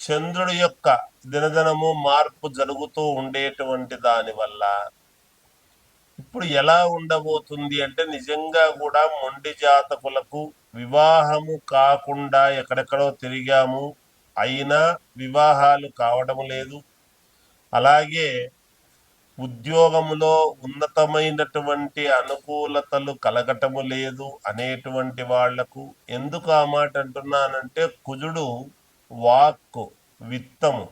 చంద్రుడి యొక్క దినదినము మార్పు జరుగుతూ ఉండేటువంటి దాని వల్ల ఇప్పుడు ఎలా ఉండబోతుంది అంటే నిజంగా కూడా మొండి జాతకులకు వివాహము కాకుండా ఎక్కడెక్కడో తిరిగాము అయినా వివాహాలు కావడం లేదు. అలాగే ఉద్యోగములో ఉన్నతమైనటువంటి అనుకూలతలు కలగటము లేదు అనేటువంటి వాళ్ళకు ఎందుకు ఆ మాట అంటున్నానంటే కుజుడు వాక్కు విత్తము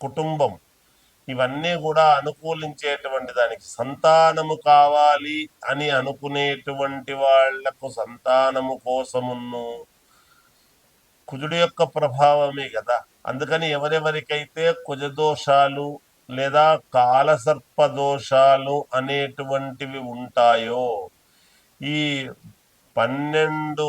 కుటుంబం ఇవన్నీ కూడా అనుకూలించేటువంటి దానికి సంతానము కావాలి అని అనుకునేటువంటి వాళ్ళకు సంతానము కోసమును కుజుడు యొక్క ప్రభావమే కదా అందుకని ఎవరెవరికైతే కుజదోషాలు లేదా కాలసర్ప దోషాలు అనేటువంటివి ఉంటాయో ఈ పన్నెండు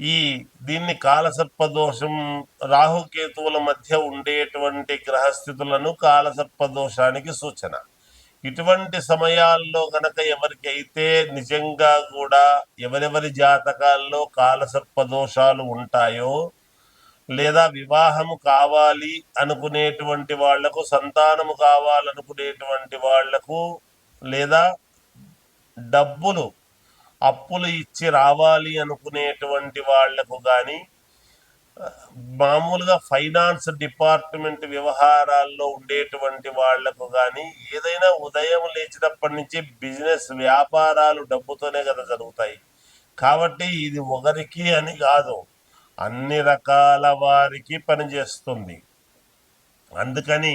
ఈ దీన్ని కాలసర్పదోషం రాహుకేతువుల మధ్య ఉండేటువంటి గ్రహస్థితులను కాలసర్పదోషానికి సూచన. ఇటువంటి సమయాల్లో గనక ఎవరికైతే నిజంగా కూడా ఎవరెవరి జాతకాల్లో కాలసర్పదోషాలు ఉంటాయో లేదా వివాహము కావాలి అనుకునేటువంటి వాళ్ళకు సంతానము కావాలనుకునేటువంటి వాళ్ళకు లేదా డబ్బులు అప్పులు ఇచ్చి రావాలి అనుకునేటువంటి వాళ్ళకు కానీ మామూలుగా ఫైనాన్స్ డిపార్ట్మెంట్ వ్యవహారాల్లో ఉండేటువంటి వాళ్ళకు కానీ ఏదైనా ఉదయం లేచినప్పటి నుంచి బిజినెస్ వ్యాపారాలు డబ్బుతోనే కదా జరుగుతాయి. కాబట్టి ఇది ఒకరికి అని కాదు అన్ని రకాల వారికి పనిచేస్తుంది. అందుకని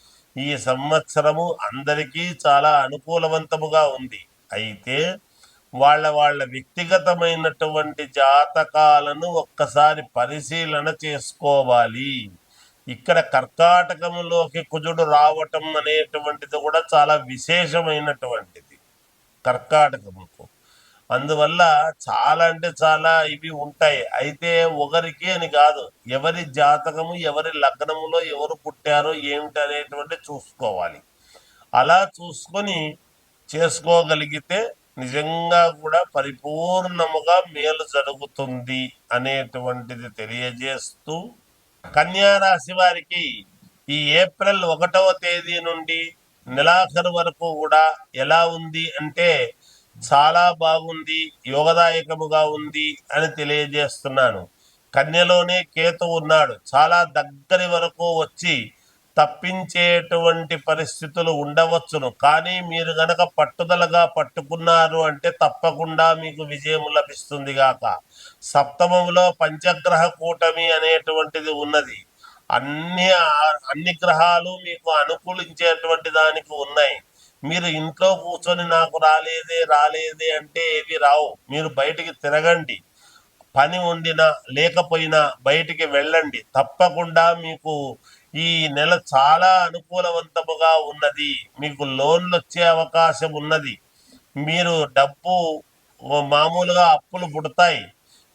ఈ సంవత్సరము అందరికీ చాలా అనుకూలవంతముగా ఉంది. అయితే వాళ్ళ వాళ్ళ వ్యక్తిగతమైనటువంటి జాతకాలను ఒక్కసారి పరిశీలన చేసుకోవాలి. ఇక్కడ కర్కాటకంలోకి కుజుడు రావటం అనేటువంటిది కూడా చాలా విశేషమైనటువంటిది. కర్కాటకముకు. అందువల్ల చాలా అంటే చాలా ఇవి ఉంటాయి. అయితే ఒకరికి అని కాదు ఎవరి జాతకము ఎవరి లగ్నములో ఎవరు పుట్టారో ఏమిటి అనేటువంటి చూసుకోవాలి. అలా చూసుకొని చేసుకోగలిగితే నిజంగా కూడా పరిపూర్ణముగా మేలు జరుగుతుంది అనేటువంటిది తెలియజేస్తూ కన్యా రాశి వారికి ఈ ఏప్రిల్ ఒకటవ తేదీ నుండి నెలాఖరు వరకు కూడా ఎలా ఉంది అంటే చాలా బాగుంది యోగదాయకముగా ఉంది అని తెలియజేస్తున్నాను. కన్యలోనే కేతు ఉన్నాడు. చాలా దగ్గరి వరకు వచ్చి తప్పించేటువంటి పరిస్థితులు ఉండవచ్చును. కానీ మీరు గనక పట్టుదలగా పట్టుకున్నారు అంటే తప్పకుండా మీకు విజయం లభిస్తుంది గాక. సప్తమంలో పంచగ్రహ కూటమి అనేటువంటిది ఉన్నది. అన్ని అన్ని గ్రహాలు మీకు అనుకూలించేటువంటి దానికి ఉన్నాయి. మీరు ఇంట్లో కూర్చొని నాకు రాలేదే రాలేదే అంటే ఏవి రావు. మీరు బయటికి తిరగండి. పని ఉండినా లేకపోయినా బయటికి వెళ్ళండి. తప్పకుండా మీకు ఈ నెల చాలా అనుకూలవంతముగా ఉన్నది. మీకు లోన్లు వచ్చే అవకాశం ఉన్నది. మీరు డబ్బు మామూలుగా అప్పులు పుడతాయి.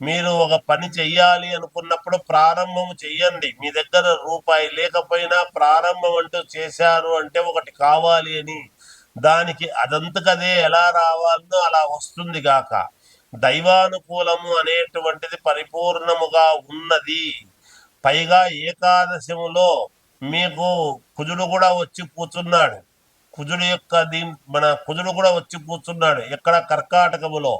మీరు ఒక పని చెయ్యాలి అనుకున్నప్పుడు ప్రారంభం చెయ్యండి. మీ దగ్గర రూపాయి లేకపోయినా ప్రారంభం అంటూ చేశారు అంటే ఒకటి కావాలి అని దానికి అదంతకదే ఎలా రావాలనో అలా వస్తుంది గాక. దైవానుకూలము అనేటువంటిది పరిపూర్ణముగా ఉన్నది. పైగా ఏకాదశములో మీకు కుజుడు కూడా వచ్చి కూర్చున్నాడు. కుజుడు యొక్క దీని మన కుజుడు కూడా వచ్చి కూర్చున్నాడు ఎక్కడ కర్కాటకములో.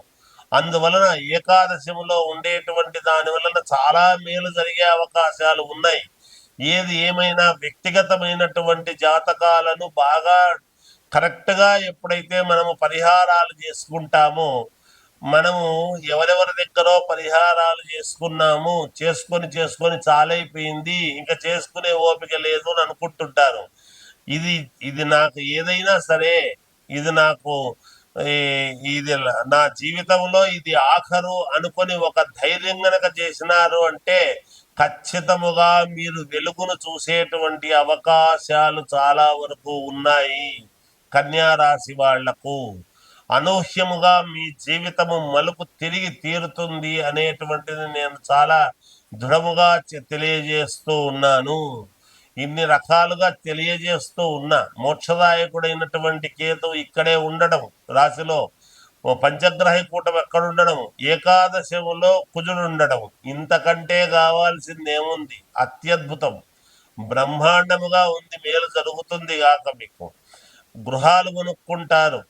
అందువలన ఏకాదశములో ఉండేటువంటి దాని వలన చాలా మేలు జరిగే అవకాశాలు ఉన్నాయి. ఏది ఏమైనా వ్యక్తిగతమైనటువంటి జాతకాలను బాగా కరెక్ట్గా ఎప్పుడైతే మనము పరిహారాలు చేసుకుంటామో మనము ఎవరెవరి దగ్గర పరిహారాలు చేసుకున్నాము చేసుకొని చేసుకొని చాలైపోయింది ఇంకా చేసుకునే ఓపిక లేదు అని అనుకుంటుంటారు. ఇది ఇది నాకు ఏదైనా సరే ఇది నాకు ఇది నా జీవితంలో ఇది ఆఖరు అనుకొని ఒక ధైర్యం గనక చేసినారు అంటే ఖచ్చితముగా మీరు వెలుగును చూసేటువంటి అవకాశాలు చాలా వరకు ఉన్నాయి. కన్యా రాశి వాళ్ళకు అనూహ్యముగా మీ జీవితము మలుపు తిరిగి తీరుతుంది అనేటువంటిది నేను చాలా దృఢముగా తెలియజేస్తూ ఉన్నాను. ఇన్ని రకాలుగా తెలియజేస్తూ ఉన్నా. మోక్షదాయకుడైనటువంటి కేతు ఇక్కడే ఉండడం రాశిలో ఓ పంచగ్రహ కూటం ఎక్కడ ఉండడం ఏకాదశములో కుజుడుండడం ఇంతకంటే కావాల్సింది ఏముంది అత్యద్భుతం. బ్రహ్మాండముగా ఉంది మేలు జరుగుతుంది కాక మీకు. గృహాలు కొనుక్కుంటారు.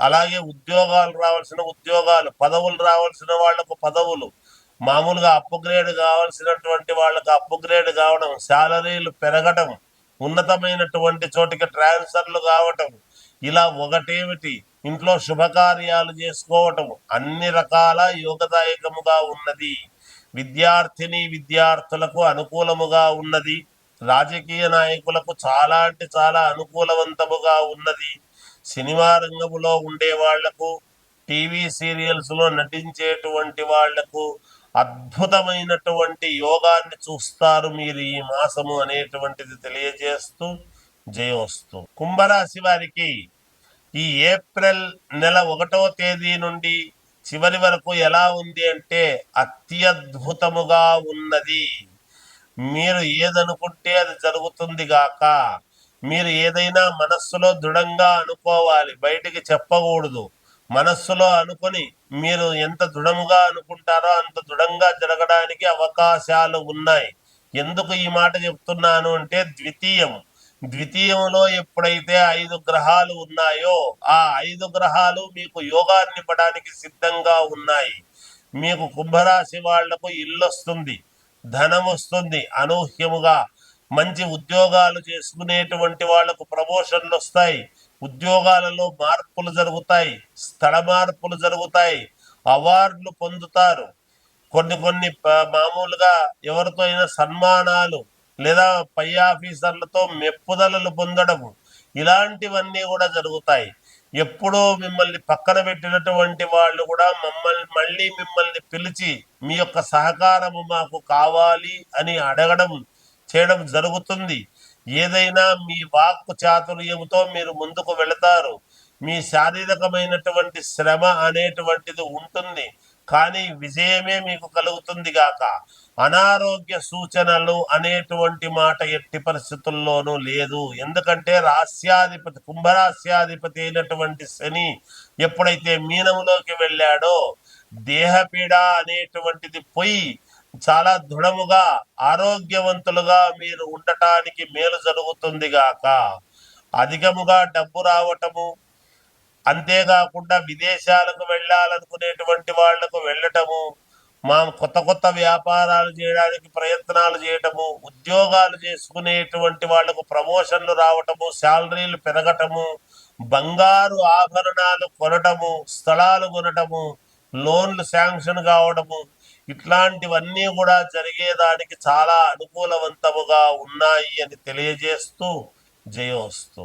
అలాగే ఉద్యోగాలు రావాల్సిన ఉద్యోగాలు పదవులు రావాల్సిన వాళ్ళకు పదవులు మామూలుగా అప్గ్రేడ్ కావాల్సినటువంటి వాళ్ళకి అప్గ్రేడ్ కావడం శాలరీలు పెరగడం ఉన్నతమైనటువంటి చోటికి ట్రాన్స్ఫర్లు కావటం ఇలా ఒకటేమిటి? ఇంట్లో శుభకార్యాలు చేసుకోవటం అన్ని రకాల యోగదాయకముగా ఉన్నది. విద్యార్థిని విద్యార్థులకు అనుకూలముగా ఉన్నది. రాజకీయ నాయకులకు చాలా అంటే చాలా అనుకూలవంతముగా ఉన్నది. సినిమా రంగములో ఉండే వాళ్ళకు టీవీ సీరియల్స్లో నటించేటువంటి వాళ్ళకు అద్భుతమైనటువంటి యోగాన్ని చూస్తారు మీరు ఈ మాసము అనేటువంటిది తెలియజేస్తూ జయోస్తు కుంభరాశి వారికి ఈ ఏప్రిల్ నెల ఒకటో తేదీ నుండి చివరి వరకు ఎలా ఉంది అంటే అత్యద్భుతముగా ఉన్నది. మీరు ఏదనుకుంటే అది జరుగుతుంది గాక. మీరు ఏదైనా మనస్సులో దృఢంగా అనుకోవాలి బయటికి చెప్పకూడదు. మనస్సులో అనుకొని మీరు ఎంత దృఢముగా అనుకుంటారో అంత దృఢంగా జరగడానికి అవకాశాలు ఉన్నాయి. ఎందుకు ఈ మాట చెప్తున్నాను అంటే ద్వితీయం. ద్వితీయంలో ఎప్పుడైతే ఐదు గ్రహాలు ఉన్నాయో ఆ ఐదు గ్రహాలు మీకు యోగాన్ని ఇవ్వడానికి సిద్ధంగా ఉన్నాయి. మీకు కుంభరాశి వాళ్ళకు ఇల్లు వస్తుంది ధనం వస్తుంది అనూహ్యముగా మంచి ఉద్యోగాలు చేసుకునేటువంటి వాళ్ళకు ప్రమోషన్లు వస్తాయి. ఉద్యోగాలలో మార్పులు జరుగుతాయి. స్థల మార్పులు జరుగుతాయి. అవార్డులు పొందుతారు. కొన్ని కొన్ని మామూలుగా ఎవరితో అయినా సన్మానాలు లేదా పై ఆఫీసర్లతో మెప్పుదలలు పొందడము ఇలాంటివన్నీ కూడా జరుగుతాయి. ఎప్పుడో మిమ్మల్ని పక్కన పెట్టినటువంటి వాళ్ళు కూడా మమ్మల్ని మళ్ళీ మిమ్మల్ని పిలిచి మీ యొక్క సహకారము మాకు కావాలి అని అడగడం చేయడం జరుగుతుంది. ఏదైనా మీ వాక్కు చాతుర్యముతో మీరు ముందుకు వెళతారు. మీ శారీరకమైనటువంటి శ్రమ అనేటువంటిది ఉంటుంది. కానీ విజయమే మీకు కలుగుతుంది గాక. అనారోగ్య సూచనలు అనేటువంటి మాట ఎట్టి పరిస్థితుల్లోనూ లేదు. ఎందుకంటే రాస్యాధిపతి కుంభరాస్యాధిపతి అయినటువంటి శని ఎప్పుడైతే మీనములోకి వెళ్ళాడో దేహపీడ అనేటువంటిది పోయి చాలా దృఢముగా ఆరోగ్యవంతులుగా మీరు ఉండటానికి మేలు జరుగుతుంది గాక. అధికముగా డబ్బు రావటము అంతేకాకుండా విదేశాలకు వెళ్ళాలనుకునేటువంటి వాళ్ళకు వెళ్ళటము మా కొత్త కొత్త వ్యాపారాలు చేయడానికి ప్రయత్నాలు చేయటము ఉద్యోగాలు చేసుకునేటువంటి వాళ్ళకు ప్రమోషన్లు రావటము శాలరీలు పెరగటము బంగారు ఆభరణాలు కొనటము స్థలాలు కొనటము లోన్లు శాంక్షన్ కావడము ఇట్లాంటివన్నీ కూడా జరిగేదానికి చాలా అనుకూలవంతముగా ఉన్నాయి అని తెలియజేస్తూ జయోస్తు.